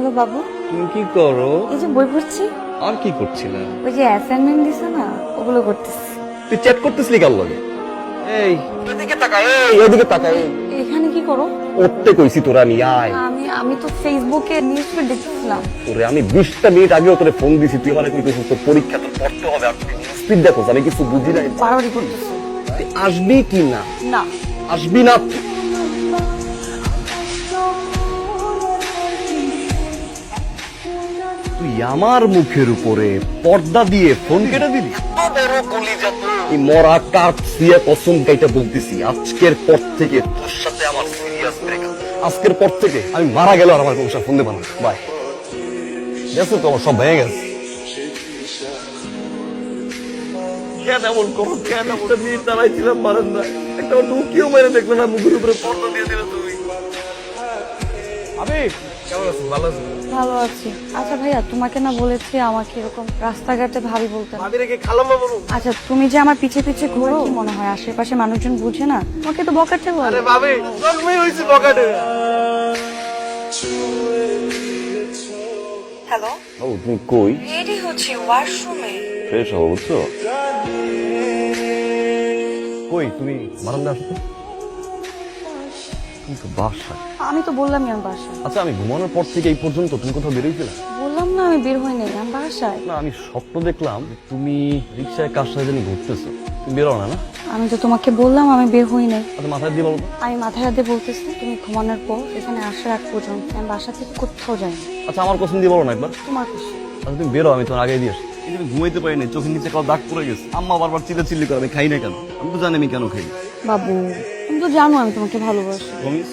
Hello বাবু। তুমি কি করো? এই যে বই পড়ছি। আর কি করছিলা? ওই যে অ্যাসাইনমেন্ট দিছে না ওগুলো করতেছি। তুই চ্যাট করতেছিলি কার লগে? এই এদিকে তাকা এই এদিকে তাকা এই। এখানে কি করো? উঠতে কইছি তোরা নি আয়। আমি আমি তো ফেসবুকে নিউজ ফিড দেখছিলাম তোরে আমি বিশটা মিনিট আগে তোরে ফোন দিছি তুই মানে কইতেছিস তোর পরীক্ষা তো পড়তে হবে আর তুই স্পিড দেখো আমি কিছু বুঝি নাই। বাড়াবাড়ি করতেছো। আসবি কি না? না। আসবি না তুই আমার মুখের উপরে পর্দা দিয়ে ফোন কেটে দিলি? এই মরা কাঠ দিয়ে কসম কাইটা বলতেছি আজকের পর থেকে তোর সাথে আমার সিরিয়াস ব্রেকআপ আজকের পর থেকে আমি মারা গেল আর আমার কোনো ফোন দেবো না। বাই গেছে তো আমার সব ভেঙে গেছে। কেন এমন করো কেন এমন নিয়ে দাঁড়াইছিলাম বারান্দায়। একটা টুকিও মেরে দেখলে না মুখের উপরে পর্দা দিয়ে দিলে তুমি। আমি কেমন আছো? ভালো আছো? ভালো আছি। আচ্ছা ভাইয়া তোমাকে না বলেছি আমাকে এরকম রাস্তাঘাটে ভাবি বলতে। না। আচ্ছা তুমি যে আমার পিছে পিছে ঘুরো কি মনে হয়? আশেপাশে মানুষজন বুঝে না? তোমাকে তো বকাটে বলে। ভাবি জন্মই হয়েছি পকেটে হ্যালো? ও তুমি কই? রেডি হচ্ছে ওয়াশরুমে। ফ্রেশ হব বুঝছ? কই তুমি বারান্দা আসো তো তুমি তো বাসায়। আমি তো বললামই আমি বাসায়। আচ্ছা আমি ঘুমানোর পর থেকে এই পর্যন্ত তুমি কোথাও বেরোইছিলে বললাম না আমি বের হইনি আমি বাসায়। না আমি স্বপ্ন দেখলাম যে তুমি রিক্সায় কার সাথে জানি ঘুরতেছো। তুমি বেরো না না? আমি তো তোমাকে বললাম আমি বের হই নাই। আচ্ছা মাথায় দিয়ে বলো। তো। আমি মাথায় হাতে বলতেছি তুমি ঘুমানোর পর এখানে আসার আগ পর্যন্ত আমি বাসা থেকে কোথাও যাইনি আচ্ছা আমার কসম দিয়ে বলো না একবার। তোমার খুশি আচ্ছা তুমি বেরো আমি তোমার আগে দিয়ে আসি। এই যে আমি ঘুমাইতে পারিনি চোখের নিচে কাউ দাগ পড়ে গেছে। আম্মা বারবার চিল্লা চিল্লি করে আমি খাই না কেন? আমি তো জানি আমি কেন খাই বাবু তুমি তো জানো আমি তোমাকে ভালোবাসি। প্রমিস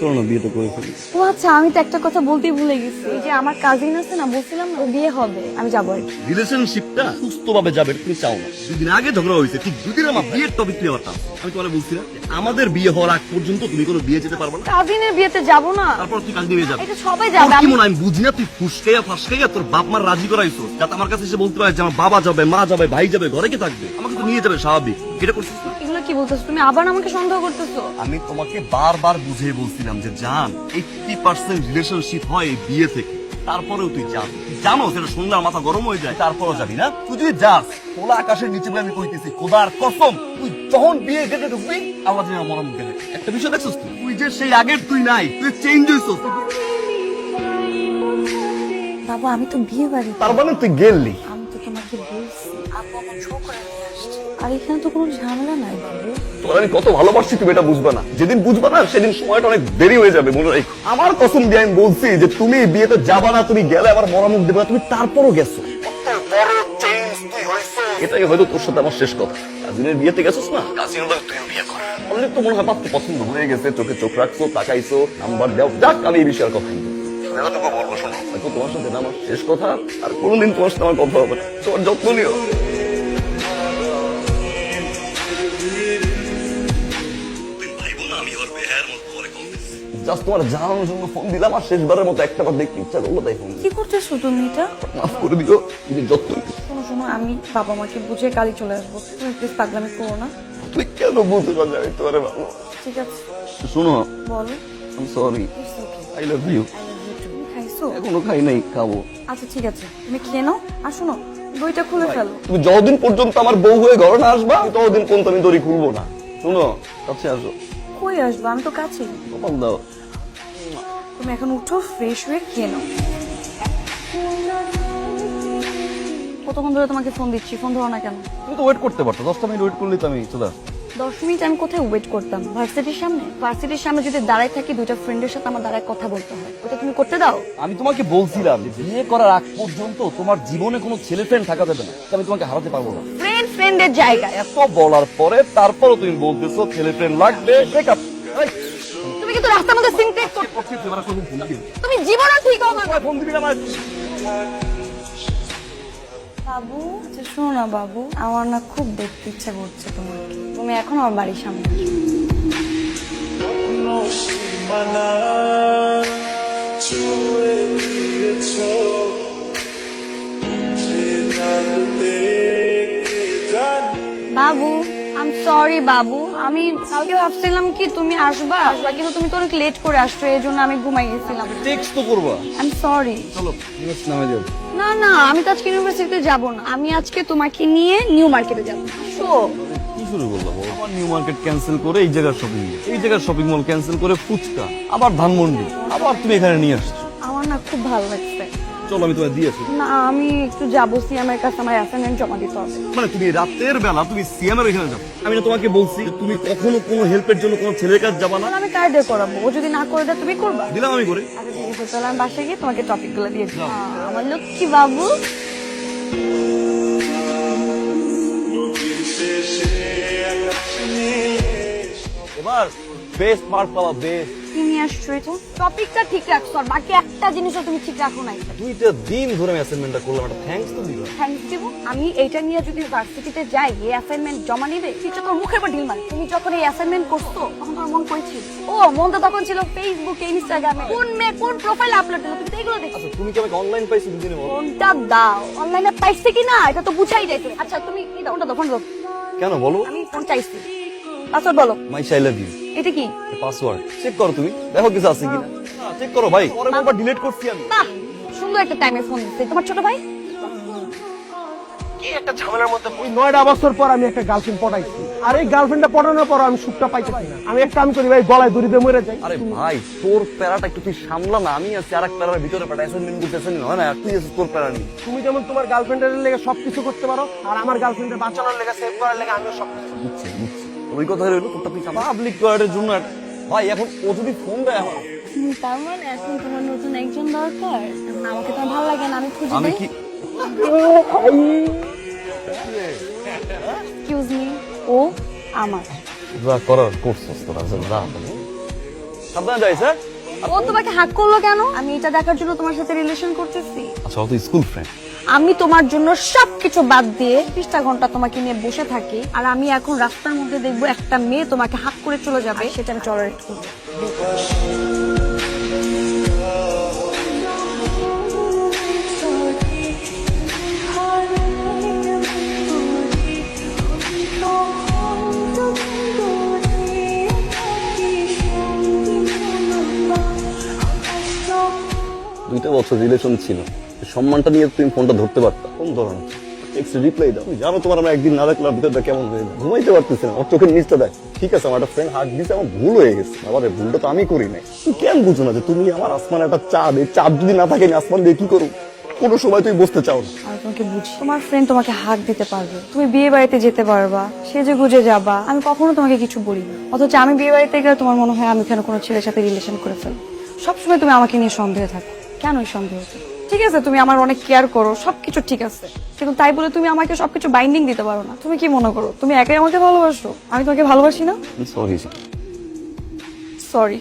চলো না বিয়েটা করে ফেলি। ও আচ্ছা আমি তো একটা কথা বলতেই ভুলে গেছি। এই যে আমার কাজিন আছে না বলছিলাম না, বিয়ে হবে আমি যাব আর কি। রিলেশনশিপটা সুস্থভাবে যাবে তুমি চাও না। দুদিন আগে ঝগড়া হয়েছে ঠিক দুদিন আমার বিয়ের টপিক নিয়ে আমি তোমার বলছি না যে আমাদের বিয়ে হওয়ার আগ পর্যন্ত তুমি কোনো বিয়ে যেতে পারবে না। কাজিনের বিয়েতে যাব না। তারপর তুই কাজ নিয়ে যাবে। এটা সবাই তোর যাবে কি আমি- মনে হয় আমি বুঝি না? তুই ফুসকাইয়া ফাসকাইয়া তোর বাপ মার রাজি করাইছো যাতে আমার কাছে এসে বলতে পারে যে আমার বাবা যাবে মা যাবে ভাই যাবে ঘরে কে থাকবে? আমাকে তো নিয়ে যাবে স্বাভাবিক। এটা করছিস না? এগুলো কি বলতেছো? তুমি আবার আমাকে সন্দেহ করতেছো? আমি তোমাকে বারবার বুঝিয়ে বলছিলাম যে জান এইটি পার্সেন্ট রিলেশনশিপ হয় এই বিয়ে থেকে। তারপরেও তুই জান তুই জানো সেটা শুনলে আমার মাথা গরম হয়ে যায় তারপরেও যাবি না। তুই যদি যাস খোলা আকাশের নিচে বলে আমি কইতেছি খোদার কসম তুই যখন বিয়ে গেটে ঢুকবি আল্লাহ যেন মরম গেলে একটা বিষয় দেখছিস তুই? তুই যে সেই আগের তুই নাই তুই চেঞ্জ হইছিস। বাবু আমি তো বিয়ে বাড়ি তার মানে তুই গেললি আমার শো করে নিয়ে আসছে আর এখানে তো কোনো ঝামেলা নাই বাবু। তোমার আমি কত ভালোবাসি তুমি এটা বুঝবে না। যেদিন বুঝবে না সেদিন সময়টা অনেক দেরি হয়ে যাবে মনে রাখো। আমার কসম দিয়ে আমি বলছি যে তুমি বিয়েতে যাবা না তুমি গেলে আবার মরামুখ দেবে না তুমি তারপরও গেছো। এটাই হয়তো তোর সাথে আমার শেষ কথা। কাজিনের বিয়েতে গেছিস না? তুই বিয়ে কর। অলরেডি তো মনে হয় পাত্র পছন্দ হয়ে গেছে চোখে চোখ রাখছো তাকাইছো নাম্বার দাও। যাক আমি এই বিষয়ে আর কথা। এতটুকু বলব শোনো। হয়তো তোমার সাথে আমার শেষ কথা আর কোনোদিন তোমার সাথে আমার কথা হবে না। তোমার যত্ন নিও। জাস্ট তোমার জানানোর জন্য ফোন দিলাম আর শেষবারের মতো একটা বার দেখতে ইচ্ছা করল তাই ফোন কি করতেছো তুমি এটা? মাফ করে দিও তুমি যত্ন কোনো সময় আমি বাবা মাকে বুঝে কালই চলে আসব। তুমি প্লিজ পাগলামি করো না। তুই কেন বুঝতে পারছি আমি তোমার ভালো ঠিক আছে। শোনো বলো। আমি সরি আই লাভ ইউ খাইছো এখনও খাই নাই খাব। আচ্ছা ঠিক আছে। তুমি খেয়ে নাও আর শোনো বইটা খুলে ফেলো। তুমি যতদিন পর্যন্ত আমার বউ হয়ে ঘরে না আসবা ততদিন পর্যন্ত আমি দড়ি খুলবো না। শোনো কাছে আসো। কই আসব? আমি তো কাছেই কখন দাও। তুমি এখন উঠো ফ্রেশ হয়ে খেয়ে নাও। কতক্ষণ ধরে তোমাকে ফোন দিচ্ছি? ফোন ধরো না কেন। তুমি তো ওয়েট করতে পারতো দশটা মিনিট ওয়েট করলে তো আমি চলে আসতাম। দশ মিনিট আমি কোথায় ওয়েট করতাম? ভার্সিটির সামনে? ভার্সিটির সামনে যদি দাঁড়ায় থাকি দুইটা ফ্রেন্ডের সাথে আমার দাঁড়ায় কথা বলতে হয়। ওটা তুমি করতে দাও? আমি তোমাকে বলছিলাম যে বিয়ে করার আগ পর্যন্ত তোমার জীবনে কোনো ছেলে ফ্রেন্ড থাকা যাবে না। আমি তোমাকে হারাতে পারব না। ফ্রেন্ড ফ্রেন্ডের জায়গা এত বলার পরে তারপরও তুমি বলতেছো ছেলে ফ্রেন্ড লাগবে ব্রেকআপ তুমি কিন্তু রাস্তার মধ্যে সিনক্রেট করছ তুমি জীবনে ঠিক হবে না। ফোন দিবি না বাবু? আচ্ছা শোনো না বাবু আমার না খুব দেখতে ইচ্ছা করছে তোমাকে। তুমি এখন আমার বাড়ির সামনে বাবু আই এম সরি বাবু আমি কালকে ভাবছিলাম কি তুমি আসবা? আসবা কিন্তু তুমি তো অনেক লেট করে আসছো এই জন্য আমি ঘুমাই গেছিলাম। টেক্সট তো করবা। আই এম সরি চলো নামে যাব না না আমি তো আজকে ইউনিভার্সিটিতে যাব না। আমি আজকে তোমাকে নিয়ে নিউ মার্কেটে যাব। শো। কি শুরু করলাম আবার নিউ মার্কেট ক্যান্সেল করে এই জায়গার শপিং মল এই জায়গার শপিং মল ক্যান্সেল করে ফুচকা আবার ধানমন্ডি আবার তুমি এখানে নিয়ে আসছো। আমার না খুব ভালো লাগছে। চলো আমি তোমায় দিয়ে আসি। না আমি একটু যাব সিএমের কাছে আমার অ্যাসাইনমেন্ট জমা দিতে হবে। মানে তুমি রাতের বেলা তুমি সিএম এর এখানে যাও। আমি না তোমাকে বলছি যে তুমি কখনো কোনো হেল্পের জন্য কোনো ছেলের কাছে যাবা না। আমি কার দিয়ে করাবো? ও যদি না করে দেয় তুমি করবা? দিলাম আমি করে। আচ্ছা ঠিক আছে তাহলে আমি বাসায় গিয়ে তোমাকে টপিকগুলো দিয়ে দিই। আমার লক্ষ্মী বাবু। এবার বেস্ট মার্ক পাওয়া বেস্ট কি নিয়ে আসছো এটা? টপিকটা ঠিক রাখছো আর বাকি একটা জিনিসও তুমি ঠিক রাখো নাই। দুইটা দিন ধরে আমি অ্যাসাইনমেন্টটা করলাম একটা থ্যাঙ্কস তো দিবা থ্যাংকস দিব? আমি এইটা নিয়ে যদি ভার্সিটিতে যাই এই অ্যাসাইনমেন্ট জমা নিবে কিছু তোর মুখের উপর ঢিল মারি। তুমি যখন এই অ্যাসাইনমেন্ট করছ তখন তোমার মন করেছিল ও মন তো তখন ছিল ফেসবুকে ইনস্টাগ্রামে কোন মেয়ে কোন প্রোফাইল আপলোড দিল তুমি তো এগুলো দেখো আচ্ছা তুমি কি আমাকে অনলাইন পাইছো দুদিনে বলো ফোনটা দাও? অনলাইনে পাইছে কি না? এটা তো বুঝাই যায় তুমি। আচ্ছা তুমি কি দাও? ওটা দাও? ফোন দাও। কেন বলো? আমি ফোন চাইছি। পাসওয়ার্ড বলো। মাই আই লাভ ইউ এটা কি? পাসওয়ার্ড চেক করো তুমি। দেখো কিছু আছে কিনা। চেক করো ভাই। পরে আবার ডিলিট করছি আমি। বাহ সুন্দর একটা টাইমে ফোন দিচ্ছে। তোমার ছোট ভাই? কি একটা ঝামেলার মধ্যে ওই নয়টা বছর পর আমি একটা গার্লফ্রেন্ড পটাইছি। আর এই গার্লফ্রেন্ডটা পটানোর পর আমি সুখটা পাইতেছি না। আমি একটা আমি করি ভাই গলায় দড়িতে মরে যাই। আরে ভাই তোর প্যারাটা একটু তুই সামলা না। আমি আছি আরেক প্যারার ভিতরে প্যারা অ্যাসাইনমেন্ট করতে অ্যাসাইনমেন্ট হয় না তুই আছিস তোর প্যারা নিয়ে। তুমি যেমন তোমার গার্লফ্রেন্ডের লেগে সবকিছু করতে পারো আর আমার গার্লফ্রেন্ডের বাঁচানোর লেগে সেভ করার লেগে আমিও সব বুঝছি বুঝছি। ওই কথা রইল তোরটা তুই পাবলিক টয়লেটের জন্য ভাই এখন ও যদি ফোন দেয় আমার তার মানে এখন তোমার নতুন একজন দরকার? আমাকে তোমার ভালো লাগে না আমি খুঁজে আমি কি এক্সকিউজ মি ও আমার। যা করার করছিস তোরা যা যা। তাহলে। সাবধানে যাই স্যার ও তোমাকে হাক করল কেন? আমি এটা দেখার জন্য তোমার সাথে রিলেশন করতেছি। আচ্ছা ও তো স্কুল ফ্রেন্ড আমি তোমার জন্য সবকিছু বাদ দিয়ে ত্রিশটা ঘণ্টা তোমাকে নিয়ে বসে থাকি আর আমি এখন রাস্তার মধ্যে দেখব একটা মেয়ে তোমাকে হাক করে চলে যাবে। সেটা আমি টলারেট করব দুইটা বছর রিলেশন ছিল। সম্মানটা নিয়ে তুমি ফোনটা ধরতে পারতা। কোন ধরনের টেক্সট রিপ্লাই দাও। তুমি জানো তোমার আমরা একদিন না দেখলাম ভিতরটা কেমন হয়ে যায় ঘুমাইতে পারতেছি না ওর চোখের নিচটা দেখ। ঠিক আছে আমার একটা ফ্রেন্ড হার্ট দিছে আমার ভুল হয়ে গেছে। এই ভুলটা তো আমি করি নাই। তুমি কেন বুঝো না যে তুমি আমার আসমান একটা চাঁদ এই চাঁদ যদি না থাকে আমি আসমান দিয়ে কি করব? কোনো সময় তুমি বসতে চাও না। আমি তোমাকে বুঝি। তোমার ফ্রেন্ড তোমাকে হাক দিতে পারবে। তুমি বিয়ে বাড়িতে যেতে পারবা সেজে গুজে যাবা আমি কখনো তোমাকে কিছু বলি না। অথচ আমি বিয়ে বাড়িতে গেলে তোমার মনে হয় আমি কেন কোনো ছেলের সাথে রিলেশন করে ফেলব? সবসময় তুমি আমাকে নিয়ে সন্দেহে থাকো। কেন সন্দেহ? ঠিক আছে তুমি আমার অনেক কেয়ার করো সবকিছু ঠিক আছে। কিন্তু তাই বলে তুমি আমাকে সবকিছু বাইন্ডিং দিতে পারো না। তুমি কি মনে করো? তুমি একাই আমাকে ভালোবাসো? আমি তোমাকে ভালোবাসি না? Sorry sorry